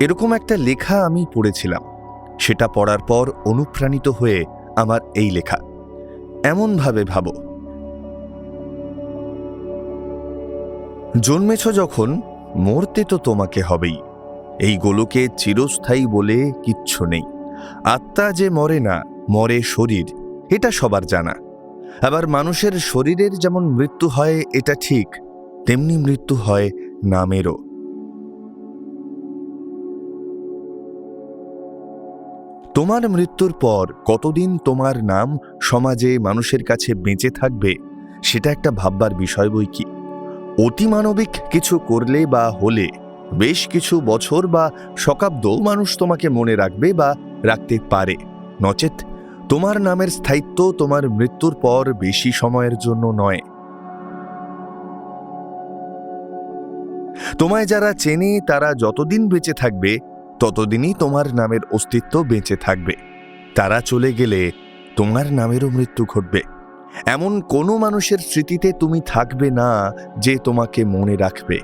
এরকম একটা লেখা আমি পড়েছিলাম। সেটা পড়ার পর অনুপ্রাণিত হয়ে আমার এই লেখা। এমনভাবে ভাবো। জন্মেছ যখন, মরতে তো তোমাকে হবেই। এই গোলকে চিরস্থায়ী বলে কিচ্ছু নেই। আত্মা যে মরে না, মরে শরীর, এটা সবার জানা। আবার মানুষের শরীরের যেমন মৃত্যু হয়, এটা ঠিক, তেমনি মৃত্যু হয় নামেরও। তোমার মৃত্যুর পর কতদিন তোমার নাম সমাজে মানুষের কাছে বেঁচে থাকবে, সেটা একটা ভাববার বিষয় বই কি? অতিমানবিক কিছু করলে বা হলে, বেশ কিছু বছর বা শকাব্দ মানুষ তোমাকে মনে রাখবে বা রাখতে পারে। নচেত, তোমার নামের স্থায়িত্ব তোমার মৃত্যুর পর বেশি সময়ের জন্য নয়। তোমায় যারা চেনে তারা যতদিন বেঁচে থাকবে ততদিনই তোমার নামের অস্তিত্ব বেঁচে থাকবে। তারা চলে গেলে তোমার নামেরও মৃত্যু ঘটবে। এমন কোনো মানুষের স্মৃতিতে তুমি থাকবে না যে তোমাকে মনে রাখবে।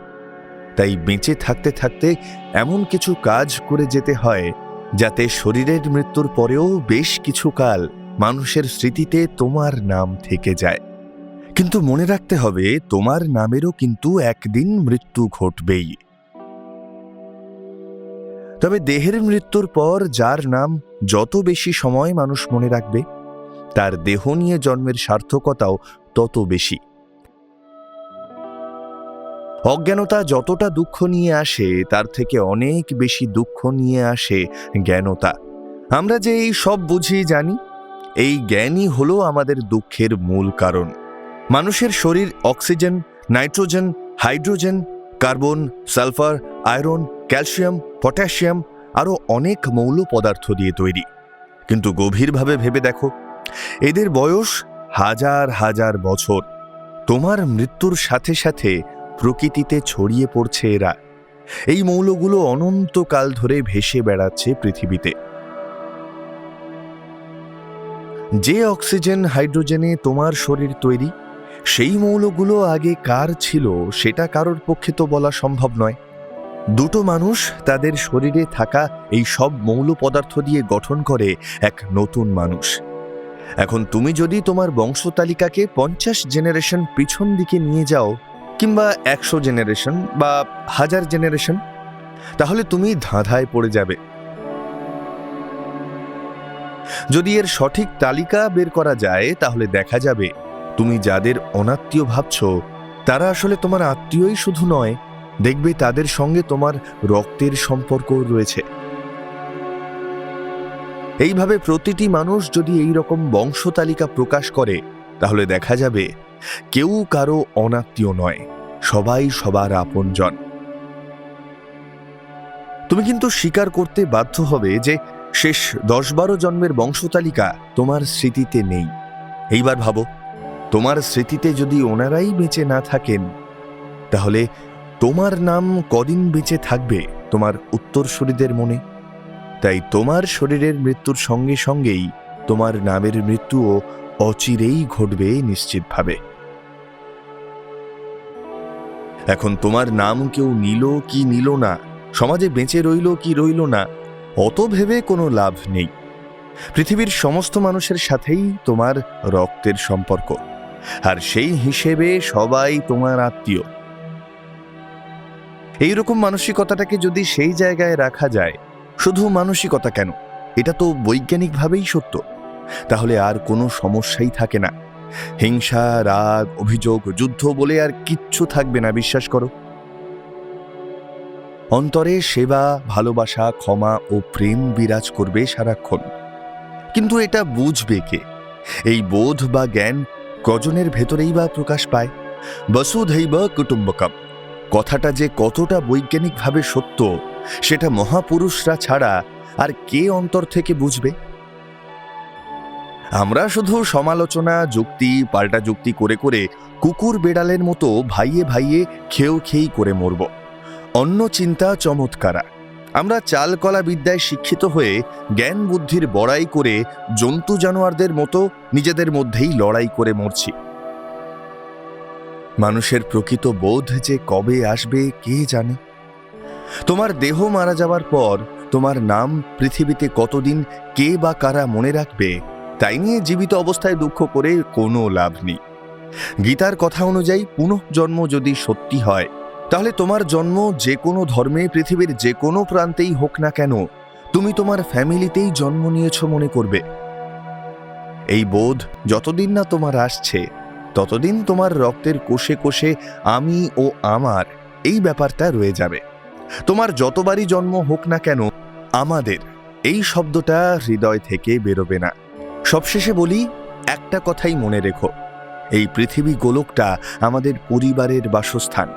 তাই বেঁচে থাকতে থাকতে এমন কিছু কাজ করে যেতে হয়, যাতে শরীরের মৃত্যুর পরেও বেশ কিছু কাল মানুষের স্মৃতিতে তোমার নাম থেকে যায়। কিন্তু মনে রাখতে হবে, তোমার নামেরও কিন্তু একদিন মৃত্যু ঘটবেই। তবে দেহের মৃত্যুর পর যার নাম যত বেশি সময় মানুষ মনে রাখবে, তার দেহ নিয়ে জন্মের সার্থকতাও তত বেশি। অজ্ঞানতা যতটা দুঃখ নিয়ে আসে, তার থেকে অনেক বেশি দুঃখ নিয়ে আসে জ্ঞানতা। আমরা যে এই সব বুঝি, জানি, এই জ্ঞানই হলো আমাদের দুঃখের মূল কারণ। মানুষের শরীর oxygen, nitrogen, hydrogen, carbon, sulphur, iron calcium, potassium আরও অনেক মৌল পদার্থ দিয়ে তৈরি। কিন্তু গভীরভাবে ভেবে দেখো, এদের বয়স হাজার হাজার বছর। তোমার মৃত্যুর সাথে সাথে প্রকৃতিতে ছড়িয়ে পড়ছে এরা। এই মৌলগুলো অনন্তকাল ধরে ভেসে বেড়াচ্ছে পৃথিবীতে। যে অক্সিজেন, হাইড্রোজেনে তোমার শরীর তৈরি, সেই মৌলগুলো আগে কার ছিল, সেটা কারোর পক্ষে তো বলা সম্ভব নয়। দুটো মানুষ তাদের শরীরে থাকা এই সব মৌল পদার্থ দিয়ে গঠন করে এক নতুন মানুষ। এখন তুমি যদি তোমার বংশতালিকাকে পঞ্চাশ জেনারেশন পিছন দিকে নিয়ে যাও, কিংবা একশো জেনারেশন বা হাজার জেনারেশন তাহলে তুমি ধাঁধায় পড়ে যাবে। যদি এর সঠিক তালিকা বের করা যায়, তাহলে দেখা যাবে তুমি যাদের অনাত্মীয় ভাবছ, তারা আসলে তোমার আত্মীয়ই শুধু নয় দেখবে তাদের সঙ্গে তোমার রক্তের সম্পর্ক রয়েছে। এইভাবে প্রতিটি মানুষ যদি এই রকম বংশ তালিকা প্রকাশ করে, তাহলে দেখা যাবে কেউ কারও অনাত্মীয় নয়, সবাই সবার আপনজন। তুমি কিন্তু স্বীকার করতে বাধ্য হবে যে শেষ দশ বারো জন্মের বংশতালিকা তোমার স্মৃতিতে নেই। এইবার ভাবো, তোমার স্মৃতিতে যদি ওনারাই বেঁচে না থাকেন, তাহলে তোমার নাম কদিন বেঁচে থাকবে তোমার উত্তরসূরিদের মনে? তাই তোমার শরীরের মৃত্যুর সঙ্গে সঙ্গেই তোমার নামের মৃত্যুও অচিরেই ঘটবে নিশ্চিতভাবে। এখন তোমার নাম কেউ নিল কি নিল না, সমাজে বেঁচে রইল কি রইল না, অত ভেবে কোনো লাভ নেই। পৃথিবীর সমস্ত মানুষের সাথেই তোমার রক্তের সম্পর্ক, আর সেই হিসেবে সবাই তোমার আত্মীয়। এইরকম মানসিকতাটাকে যদি সেই জায়গায় রাখা যায়, শুধু মানসিকতা কেন? এটা তো বৈজ্ঞানিকভাবেই সত্য। তাহলে আর কোনো সমস্যাই থাকে না। হিংসা, রাগ, অভিযোগ, যুদ্ধ বলে আর কিচ্ছু থাকবে না, বিশ্বাস করো। অন্তরে সেবা, ভালোবাসা, ক্ষমা ও প্রেম বিরাজ করবে সারাক্ষণ। কিন্তু এটা বুঝবে কে? এই বোধ বা জ্ঞান কজনের ভেতরেই বা প্রকাশ পায়। বসুধৈব কুটুম্বকম। কথাটা যে কতটা বৈজ্ঞানিকভাবে সত্য, সেটা মহাপুরুষরা ছাড়া আর কে অন্তর থেকে বুঝবে? আমরা শুধু সমালোচনা, যুক্তি, পাল্টা যুক্তি করে করে কুকুর বেড়ালের মতো ভাইয়ে ভাইয়ে খেয়েও খেয়েই করে মরব। অন্য চিন্তা চমৎকারা। আমরা চালকলা বিদ্যায় শিক্ষিত হয়ে জ্ঞান বুদ্ধির বড়াই করে জন্তু জানোয়ারদের মতো নিজেদের মধ্যেই লড়াই করে মরছি। মানুষের প্রকৃত বোধ যে কবে আসবে, কে জানে? তোমার দেহ মারা যাওয়ার পর তোমার নাম পৃথিবীতে কতদিন কে বা কারা মনে রাখবে, তাই নিয়ে জীবিত অবস্থায় দুঃখ করে কোনো লাভ নেই। গীতার কথা অনুযায়ী পুনঃজন্ম যদি সত্যি হয়, তাহলে তোমার জন্ম যে কোনো ধর্মে, পৃথিবীর যে কোনো প্রান্তেই হোক না কেন, তুমি তোমার ফ্যামিলিতেই জন্ম নিয়েছ মনে করবে। এই বোধ যতদিন না তোমার আসছে ততদিন তোমার রক্তের কোষে কোষে আমি ও আমার এই ব্যাপারটা রয়ে যাবে। তোমার যতবারই জন্ম হোক না কেন, আমাদের এই শব্দটা হৃদয় থেকে বেরোবে না। সবশেষে বলি, একটা কথাই মনে রেখো, এই পৃথিবী গোলকটা আমাদের পরিবারের বাসস্থান।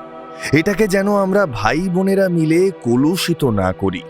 এটাকে যেন আমরা ভাই বোনেরা মিলে কলুষিত না করি।